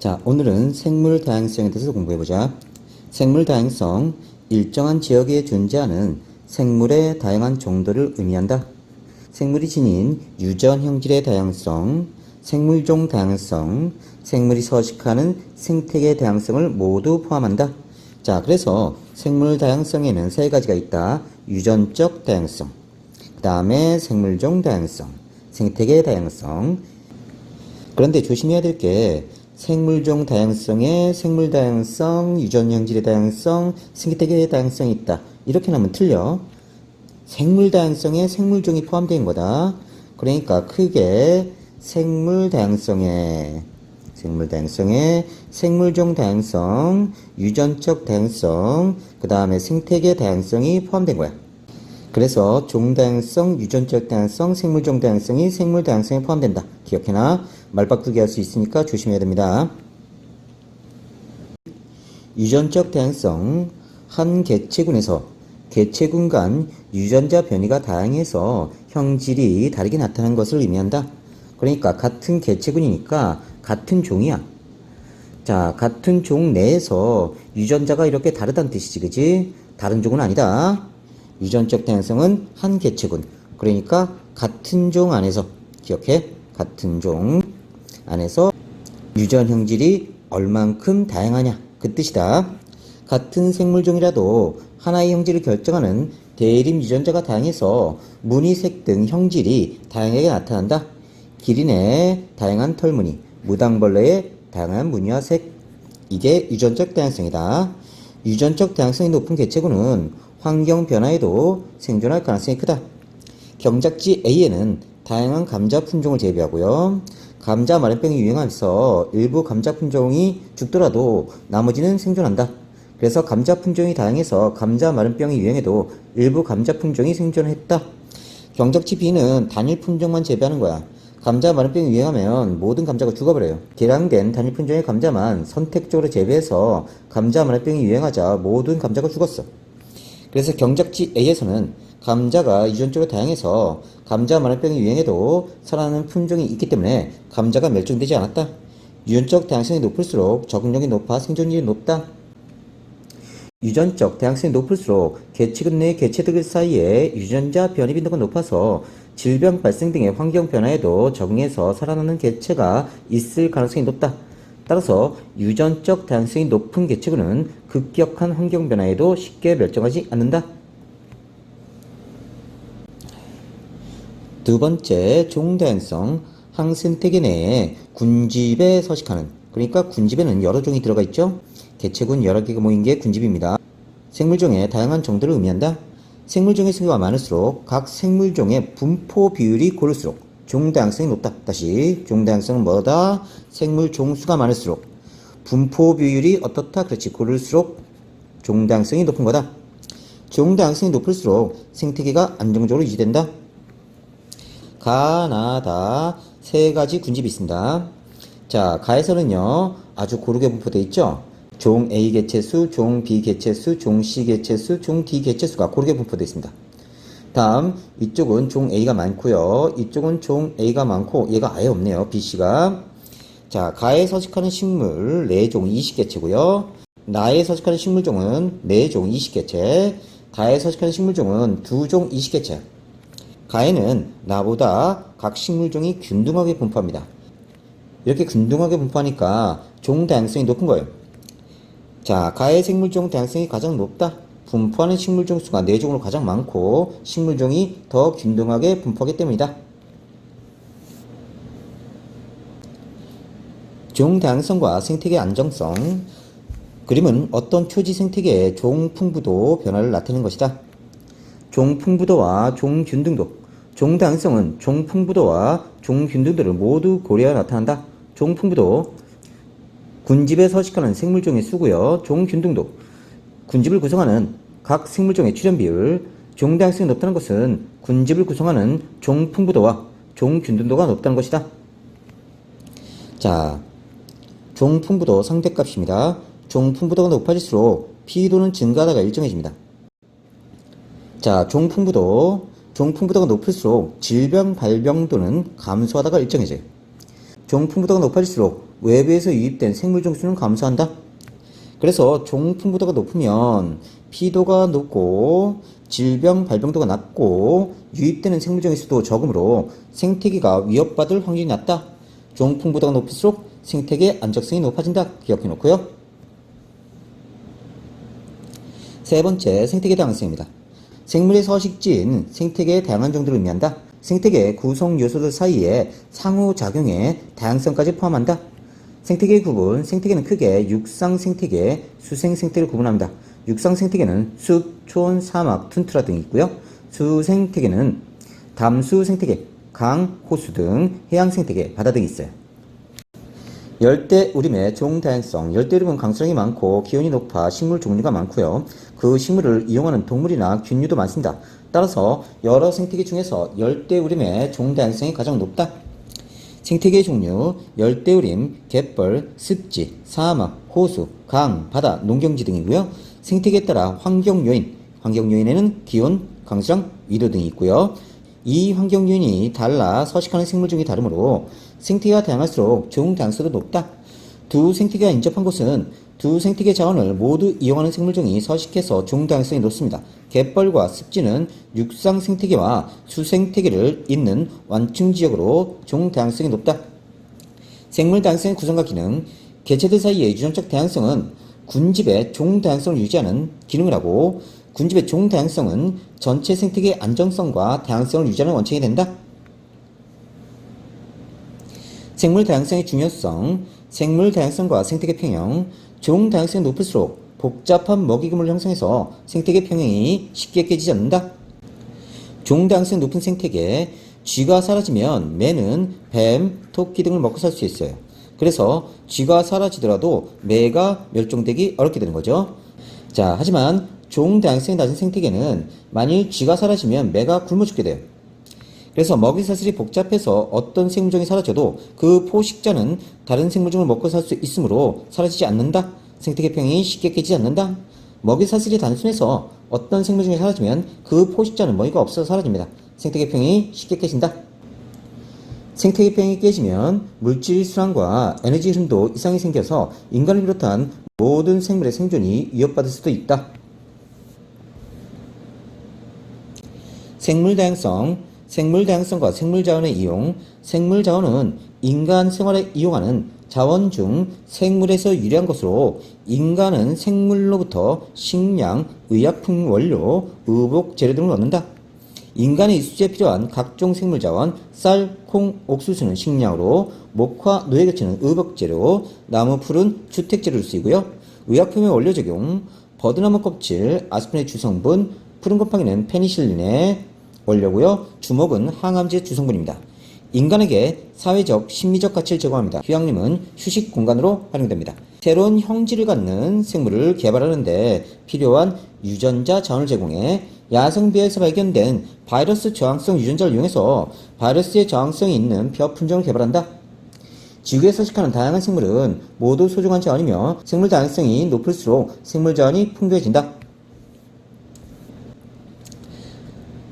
자, 오늘은 생물 다양성에 대해서 공부해 보자. 생물 다양성, 일정한 지역에 존재하는 생물의 다양한 정도를 의미한다. 생물이 지닌 유전 형질의 다양성, 생물종 다양성, 생물이 서식하는 생태계 다양성을 모두 포함한다. 자, 그래서 생물 다양성에는 세 가지가 있다. 유전적 다양성, 그 다음에 생물종 다양성, 생태계 다양성. 그런데 조심해야 될 게 생물종 다양성에 생물 다양성, 유전 형질의 다양성, 생태계의 다양성이 있다. 이렇게 나면 틀려. 생물 다양성에 생물종이 포함된 거다. 그러니까 크게 생물 다양성에 생물 다양성에 생물종 다양성, 유전적 다양성, 그 다음에 생태계 다양성이 포함된 거야. 그래서 종 다양성, 유전적 다양성, 생물 종 다양성이 생물 다양성에 포함된다. 기억해놔. 말바꾸기 할 수 있으니까 조심해야 됩니다. 유전적 다양성 한 개체군에서 개체군 간 유전자 변이가 다양해서 형질이 다르게 나타나는 것을 의미한다. 그러니까 같은 개체군이니까 같은 종이야. 자, 같은 종 내에서 유전자가 이렇게 다르다는 뜻이지, 그지? 다른 종은 아니다. 유전적 다양성은 한 개체군. 그러니까 같은 종 안에서 기억해. 같은 종 안에서 유전 형질이 얼만큼 다양하냐 그 뜻이다. 같은 생물종이라도 하나의 형질을 결정하는 대립 유전자가 다양해서 무늬, 색 등 형질이 다양하게 나타난다. 기린의 다양한 털무늬, 무당벌레의 다양한 무늬와 색, 이게 유전적 다양성이다. 유전적 다양성이 높은 개체군은 환경 변화에도 생존할 가능성이 크다. 경작지 A에는 다양한 감자 품종을 재배하고요. 감자 마른병이 유행하면서 일부 감자 품종이 죽더라도 나머지는 생존한다. 그래서 감자 품종이 다양해서 감자 마른병이 유행해도 일부 감자 품종이 생존했다. 경작지 B는 단일 품종만 재배하는 거야. 감자 마른병이 유행하면 모든 감자가 죽어버려요. 개량된 단일 품종의 감자만 선택적으로 재배해서 감자 마른병이 유행하자 모든 감자가 죽었어. 그래서 경작지 A에서는 감자가 유전적으로 다양해서 감자 마늘병이 유행해도 살아나는 품종이 있기 때문에 감자가 멸종되지 않았다. 유전적 다양성이 높을수록 적응력이 높아 생존율이 높다. 유전적 다양성이 높을수록 개체군 내 개체들 사이에 유전자 변이 빈도가 높아서 질병 발생 등의 환경 변화에도 적응해서 살아나는 개체가 있을 가능성이 높다. 따라서 유전적 다양성이 높은 개체군은 급격한 환경 변화에도 쉽게 멸종하지 않는다. 두 번째, 종다양성. 항생태계 내에 군집에 서식하는, 그러니까 군집에는 여러 종이 들어가 있죠? 개체군 여러 개가 모인 게 군집입니다. 생물종의 다양한 정도를 의미한다. 생물종의 수가 많을수록 각 생물종의 분포 비율이 고를수록 종다양성이 높다. 다시, 종다양성은 뭐다? 생물 종 수가 많을수록 분포 비율이 어떻다? 그렇지, 고를수록 종다양성이 높은 거다. 종다양성이 높을수록 생태계가 안정적으로 유지된다. 가나다 세 가지 군집이 있습니다. 자, 가에서는요, 아주 고르게 분포되어 있죠? 종 A 개체수, 종 B 개체수, 종 C 개체수, 종 D 개체수가 고르게 분포되어 있습니다. 다음, 이쪽은 종 A가 많고요. 이쪽은 종 A가 많고, 얘가 아예 없네요. B, C가. 자, 가에 서식하는 식물 4종 20개체고요. 나에 서식하는 식물종은 4종 20개체. 가에 서식하는 식물종은 2종 20개체. 가에는 나보다 각 식물종이 균등하게 분포합니다. 이렇게 균등하게 분포하니까 종 다양성이 높은 거예요. 자, 가의 생물종 다양성이 가장 높다. 분포하는 식물종 수가 4종으로 가장 많고 식물종이 더 균등하게 분포하기 때문이다. 종 다양성과 생태계 안정성 그림은 어떤 초지 생태계의 종 풍부도 변화를 나타내는 것이다. 종 풍부도와 종 균등도 종 다양성은 종 풍부도와 종 균등도를 모두 고려해 나타난다. 종 풍부도 군집에 서식하는 생물종의 수고요. 종 균등도 군집을 구성하는 각 생물종의 출현 비율 종 다양성이 높다는 것은 군집을 구성하는 종 풍부도와 종 균등도가 높다는 것이다. 자, 종 풍부도 상대값입니다. 종 풍부도가 높아질수록 피도는 증가하다가 일정해집니다. 자, 종 풍부도 종 풍부도가 높을수록 질병 발병도는 감소하다가 일정해져요. 종 풍부도가 높아질수록 외부에서 유입된 생물종 수는 감소한다. 그래서 종 풍부도가 높으면 피도가 높고 질병 발병도가 낮고 유입되는 생물종의 수도 적으므로 생태계가 위협받을 확률이 낮다. 종 풍부도가 높을수록 생태계 안정성이 높아진다. 기억해 놓고요. 세 번째, 생태계 다양성입니다. 생물의 서식지인 생태계의 다양한 종들을 의미한다. 생태계 구성 요소들 사이에 상호작용의 다양성까지 포함한다. 생태계의 구분, 생태계는 크게 육상 생태계, 수생 생태계를 구분합니다. 육상 생태계는 숲, 촌, 사막, 툰트라 등이 있고요. 수 생 태계는 담수 생태계, 강, 호수 등 해양 생태계, 바다 등이 있어요. 열대 우림의 종 다양성. 열대 우림은 강수량이 많고 기온이 높아 식물 종류가 많고요. 그 식물을 이용하는 동물이나 균류도 많습니다. 따라서 여러 생태계 중에서 열대 우림의 종 다양성이 가장 높다. 생태계 종류, 열대우림, 갯벌, 습지, 사막, 호수, 강, 바다, 농경지 등이고요. 생태계에 따라 환경 요인, 환경 요인에는 기온, 강수량, 위도 등이 있고요. 이 환경 요인이 달라 서식하는 생물종이 다르므로 생태계가 다양할수록 종 다양성도 높다. 두 생태계가 인접한 곳은 두 생태계 자원을 모두 이용하는 생물종이 서식해서 종 다양성이 높습니다. 갯벌과 습지는 육상 생태계와 수생태계를 잇는 완충 지역으로 종 다양성이 높다. 생물 다양성의 구성과 기능, 개체들 사이의 유전적 다양성은 군집의 종 다양성을 유지하는 기능을 하고 군집의 종 다양성은 전체 생태계의 안정성과 다양성을 유지하는 원칙이 된다. 생물 다양성의 중요성, 생물 다양성과 생태계 평형, 종 다양성이 높을수록 복잡한 먹이금을 형성해서 생태계 평형이 쉽게 깨지지 않는다. 종 다양성이 높은 생태계, 쥐가 사라지면 매는 뱀, 토끼 등을 먹고 살 수 있어요. 그래서 쥐가 사라지더라도 매가 멸종되기 어렵게 되는 거죠. 자, 하지만 종 다양성이 낮은 생태계는 만일 쥐가 사라지면 매가 굶어 죽게 돼요. 그래서 먹이 사슬이 복잡해서 어떤 생물종이 사라져도 그 포식자는 다른 생물종을 먹고 살 수 있으므로 사라지지 않는다. 생태계 평이 쉽게 깨지지 않는다. 먹이 사슬이 단순해서 어떤 생물종이 사라지면 그 포식자는 먹이가 없어서 사라집니다. 생태계 평이 쉽게 깨진다. 생태계 평이 깨지면 물질 순환과 에너지 흐름도 이상이 생겨서 인간을 비롯한 모든 생물의 생존이 위협받을 수도 있다. 생물 다양성, 생물 다양성과 생물 자원의 이용, 생물 자원은 인간 생활에 이용하는 자원 중 생물에서 유리한 것으로 인간은 생물로부터 식량, 의약품 원료, 의복 재료 등을 얻는다. 인간의 이수지에 필요한 각종 생물 자원, 쌀, 콩, 옥수수는 식량으로, 목화, 노예개체는 의복 재료, 나무, 풀은 주택 재료로 쓰이고요. 의약품의 원료 적용, 버드나무 껍질, 아스피린의 주성분, 푸른 곰팡이는 페니실린의 원료고요. 주먹은 항암제 주성분입니다. 인간에게 사회적, 심리적 가치를 제공합니다. 휴양림은 휴식 공간으로 활용됩니다. 새로운 형질을 갖는 생물을 개발하는데 필요한 유전자 자원을 제공해 야생비에서 발견된 바이러스 저항성 유전자를 이용해서 바이러스의 저항성이 있는 벼 품종을 개발한다. 지구에 서식하는 다양한 생물은 모두 소중한 자원이며 생물 다양성이 높을수록 생물 자원이 풍부해진다.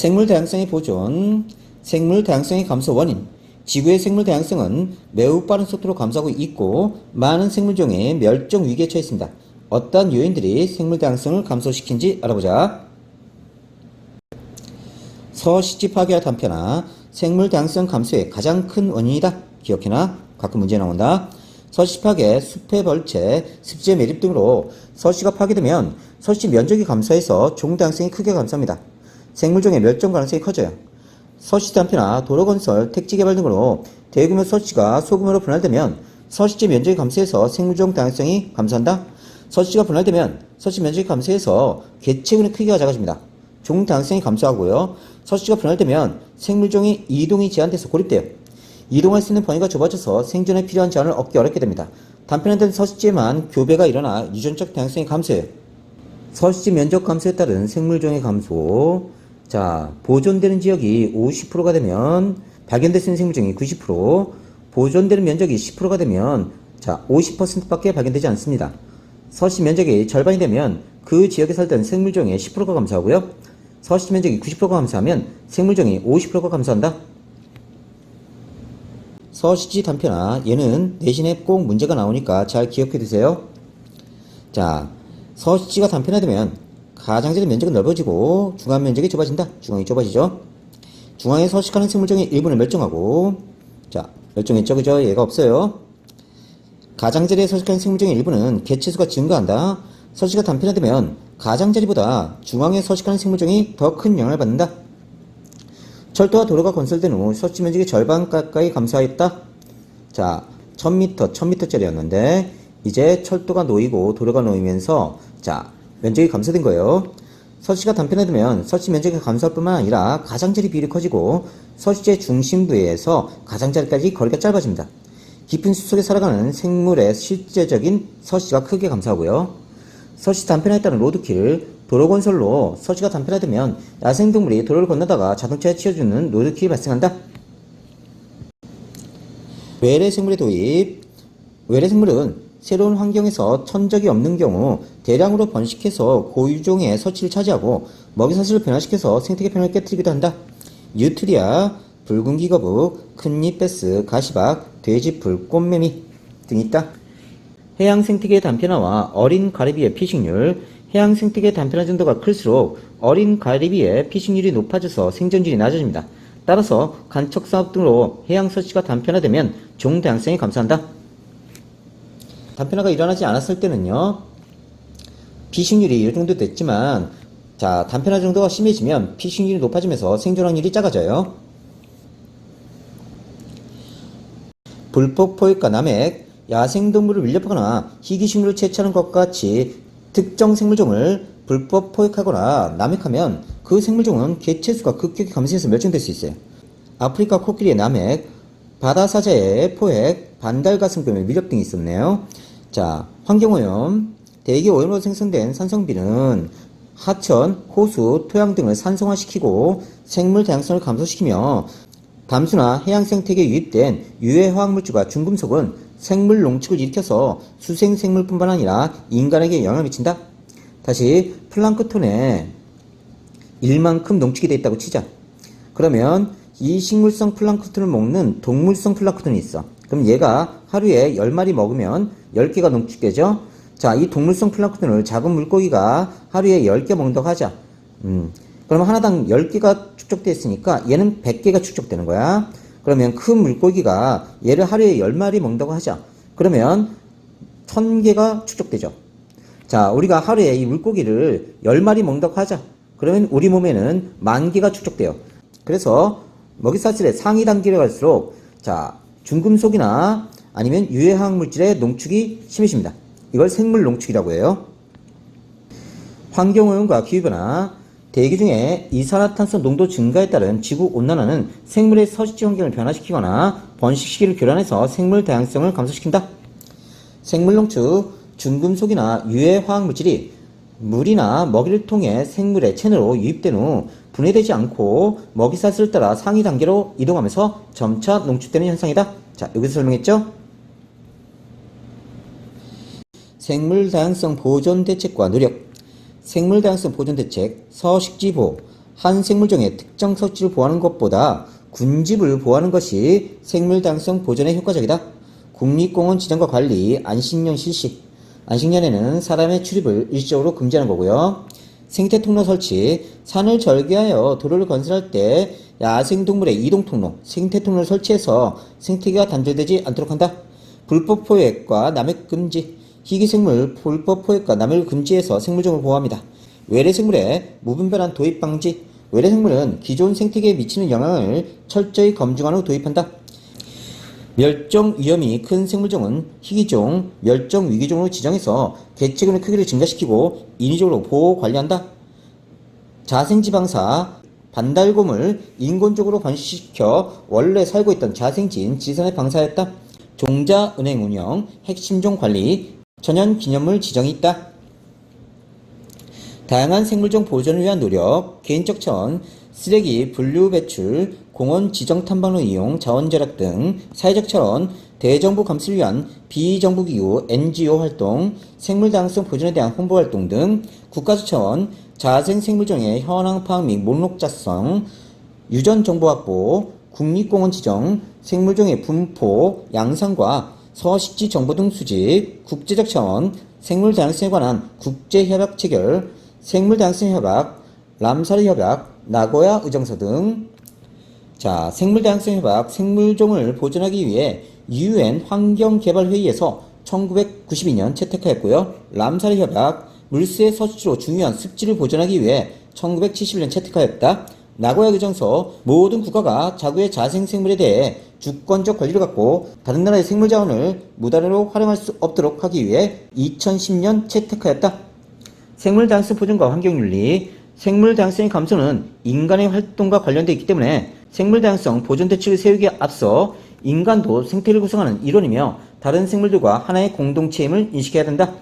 생물 다양성의 보존, 생물 다양성의 감소 원인. 지구의 생물 다양성은 매우 빠른 속도로 감소하고 있고 많은 생물종의 멸종 위기에 처해 있습니다. 어떤 요인들이 생물 다양성을 감소시킨지 알아보자. 서식지 파괴와 단편화, 생물 다양성 감소의 가장 큰 원인이다. 기억해놔. 가끔 문제 나온다. 서식지 파괴, 숲의 벌채, 습지의 매립 등으로 서식지가 파괴되면 서식지 면적이 감소해서 종 다양성이 크게 감소합니다. 생물종의 멸종 가능성이 커져요. 서식지 단편화, 도로 건설, 택지 개발 등으로 대규모 서식지가 소규모로 분할되면 서식지 면적이 감소해서 생물종 다양성이 감소한다. 서식지가 분할되면 서식지 면적이 감소해서 개체군의 크기가 작아집니다. 종 다양성이 감소하고요. 서식지가 분할되면 생물종이 이동이 제한돼서 고립돼요. 이동할 수 있는 범위가 좁아져서 생존에 필요한 자원을 얻기 어렵게 됩니다. 단편화된 서식지에만 교배가 일어나 유전적 다양성이 감소해요. 서식지 면적 감소에 따른 생물종의 감소. 자, 보존되는 지역이 50%가 되면 발견될 수 있는 생물종이 90%, 보존되는 면적이 10%가 되면 자, 50%밖에 발견되지 않습니다. 서식 면적이 절반이 되면 그 지역에 살던 생물종의 10%가 감소하고요. 서식 면적이 90%가 감소하면 생물종이 50%가 감소한다. 서식지 단편화 얘는 내신에 꼭 문제가 나오니까 잘 기억해 두세요. 자, 서식지가 단편화되면 가장자리 면적은 넓어지고 중앙 면적이 좁아진다. 중앙이 좁아지죠. 중앙에 서식하는 생물종의 일부는 멸종하고 자, 멸종했죠. 그죠? 얘가 없어요. 가장자리에 서식하는 생물종의 일부는 개체수가 증가한다. 서식지가 단편화되면 가장자리보다 중앙에 서식하는 생물종이 더 큰 영향을 받는다. 철도와 도로가 건설된 후 서식 면적이 절반 가까이 감소하였다. 자, 1000m, 1000m짜리였는데 이제 철도가 놓이고 도로가 놓이면서 자, 면적이 감소된 거예요. 서식지가 단편화되면 서식 면적이 감소할 뿐만 아니라 가장자리 비율이 커지고 서식지의 중심부에서 가장자리까지 거리가 짧아집니다. 깊은 숲속에 살아가는 생물의 실제적인 서식지가 크게 감소하고요. 서식 단편화에 따른 로드킬, 도로 건설로 서식지가 단편화되면 야생동물이 도로를 건너다가 자동차에 치여주는 로드킬이 발생한다. 외래 생물의 도입. 외래 생물은 새로운 환경에서 천적이 없는 경우 대량으로 번식해서 고유종의 서치를 차지하고 먹이 사슬을 변화시켜서 생태계 평을 깨뜨리기도 한다. 뉴트리아, 붉은 기거북, 큰잎 베스, 가시박, 돼지풀, 꽃매미 등이 있다. 해양 생태계 단편화와 어린 가리비의 피식률, 해양 생태계 단편화 정도가 클수록 어린 가리비의 피식률이 높아져서 생존율이 낮아집니다. 따라서 간척 사업 등으로 해양 서식지가 단편화되면 종 다양성이 감소한다. 단편화가 일어나지 않았을 때는요, 피식률이 이 정도 됐지만, 자, 단편화 정도가 심해지면 피식률이 높아지면서 생존 확률이 작아져요. 불법 포획과 남획, 야생동물을 밀렵하거나 희귀식물을 채취하는 것과 같이 특정 생물종을 불법 포획하거나 남획하면 그 생물종은 개체수가 급격히 감소해서 멸종될 수 있어요. 아프리카 코끼리의 남획, 바다사자의 포획, 반달가슴곰의 밀렵 등이 있었네요. 자, 환경오염, 대기 오염으로 생성된 산성비는 하천, 호수, 토양 등을 산성화시키고 생물 다양성을 감소시키며 담수나 해양 생태계에 유입된 유해 화학물질과 중금속은 생물 농축을 일으켜서 수생 생물뿐만 아니라 인간에게 영향을 미친다. 다시 플랑크톤에 일만큼 농축이 되어 있다고 치자. 그러면 이 식물성 플랑크톤을 먹는 동물성 플랑크톤이 있어. 그럼 얘가 하루에 10마리 먹으면 10개가 농축되죠? 자, 이 동물성 플랑크톤을 작은 물고기가 하루에 10개 먹는다고 하자. 음, 그러면 하나당 10개가 축적됐으니까 얘는 100개가 축적되는 거야. 그러면 큰 물고기가 얘를 하루에 10마리 먹는다고 하자. 그러면 1000개가 축적되죠. 자, 우리가 하루에 이 물고기를 10마리 먹는다고 하자. 그러면 우리 몸에는 만 개가 축적돼요. 그래서 먹이사슬의 상위 단계로 갈수록 자, 중금속이나 아니면 유해화학 물질의 농축이 심해집니다. 이걸 생물 농축이라고 해요. 환경오염과 기후변화, 대기 중에 이산화탄소 농도 증가에 따른 지구 온난화는 생물의 서식지 환경을 변화시키거나 번식 시기를 교란해서 생물 다양성을 감소시킨다. 생물 농축, 중금속이나 유해 화학 물질이 물이나 먹이를 통해 생물의 체내로 유입된 후 분해되지 않고 먹이사슬을 따라 상위 단계로 이동하면서 점차 농축되는 현상이다. 자, 여기서 설명했죠? 생물 다양성 보존 대책과 노력. 생물 다양성 보존 대책, 서식지 보호. 한 생물종의 특정 서식지를 보호하는 것보다 군집을 보호하는 것이 생물 다양성 보존에 효과적이다. 국립공원 지정과 관리, 안식년 실시. 안식년에는 사람의 출입을 일시적으로 금지하는 거고요. 생태 통로 설치, 산을 절개하여 도로를 건설할 때 야생 동물의 이동 통로, 생태 통로를 설치해서 생태계가 단절되지 않도록 한다. 불법 포획과 남획 금지, 희귀생물 불법 포획과 남획을 금지해서 생물 종을 보호합니다. 외래생물의 무분별한 도입 방지, 외래생물은 기존 생태계에 미치는 영향을 철저히 검증한 후 도입한다. 멸종 위험이 큰 생물종은 희귀종, 멸종 위기종으로 지정해서 개체군의 크기를 증가시키고 인위적으로 보호 관리한다. 자생지방사 반달곰을 인공적으로 번식시켜 원래 살고 있던 자생지인 지선에 방사했다. 종자은행 운영, 핵심종 관리, 천연 기념물 지정이 있다. 다양한 생물종 보존을 위한 노력, 개인적 차원, 쓰레기 분류 배출, 공원 지정 탐방로 이용, 자원 절약 등 사회적 차원, 대정부 감시를 위한 비정부 기구 NGO 활동, 생물 다양성 보존에 대한 홍보 활동 등 국가적 차원, 자생 생물종의 현황 파악 및 목록 작성, 유전 정보 확보, 국립공원 지정, 생물종의 분포, 양상과 서식지 정보 등 수집, 국제적 차원, 생물 다양성에 관한 국제 협약 체결, 생물 다양성 협약, 람사르 협약, 나고야 의정서 등 자, 생물 다양성 협약 생물종을 보존하기 위해 UN 환경개발회의에서 1992년 채택하였고요. 람사르 협약 물수의 서식지로 중요한 습지를 보존하기 위해 1971년 채택하였다. 나고야 의정서 모든 국가가 자국의 자생생물에 대해 주권적 권리를 갖고 다른 나라의 생물 자원을 무단으로 활용할 수 없도록 하기 위해 2010년 채택하였다. 생물 다양성 보존과 환경윤리, 생물 다양성의 감소는 인간의 활동과 관련되어 있기 때문에 생물 다양성 보존 대책을 세우기에 앞서 인간도 생태를 구성하는 일원이며 다른 생물들과 하나의 공동체임을 인식해야 된다.